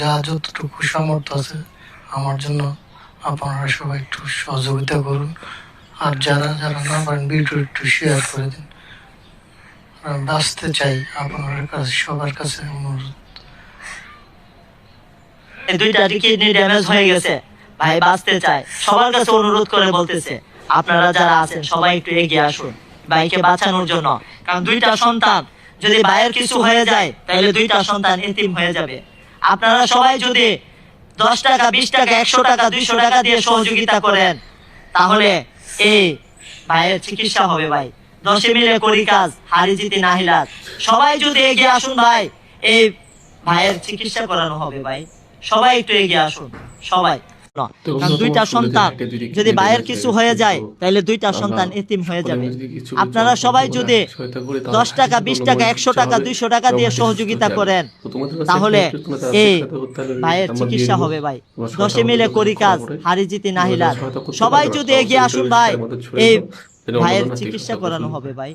যা যতটুকু সামর্থ্য আছে আমার জন্য আপনারা সবাই একটু সহযোগিতা করুন। আর যারা যারা না পারেন, ভিডিও একটু শেয়ার করে দিন। বাঁচতে চাই আপনার কাছে, সবার কাছে অনুরোধ। দুইটা কিডনি ড্যামেজ হয়ে গেছে, ভাই বাঁচতে চায়, সবার কাছে অনুরোধ করে বলতেছে, আপনারা যারা আছেন, সবাই একটু এগিয়ে আসুন, ভাইকে বাঁচানোর জন্য। কারণ দুইটা সন্তান, যদি ভাইয়ের কিছু হয়ে যায়, তাহলে দুইটা সন্তান এতিম হয়ে যাবে। আপনারা সবাই যদি দশ টাকা বিশ টাকা একশো টাকা দুইশো টাকা দিয়ে সহযোগিতা করেন তাহলে এই ভাইয়ের চিকিৎসা হবে ভাই। দশে মিলে করি কাজ হারি জিতি নাহিলাত সবাই যদি এগিয়ে আসুন ভাই এই ভাইয়ের চিকিৎসা করানো হবে ভাই। সবাই একটু এগিয়ে আসুন সবাই। কারণ দুইটা সন্তান যদি ভাইয়ের কিছু হয়ে যায়, তাহলে দুইটা সন্তান এতিম হয়ে যাবে। আপনারা সবাই যদি দশ টাকা বিশ টাকা একশো টাকা দুইশো টাকা দিয়ে সহযোগিতা করেন তাহলে এই ভাইয়ের চিকিৎসা হবে ভাই। দশে মিলে করি কাজ। হারি জিতি সবাই যদি এগিয়ে আসুন ভাই এই ভাইয়ের চিকিৎসা করানো হবে ভাই।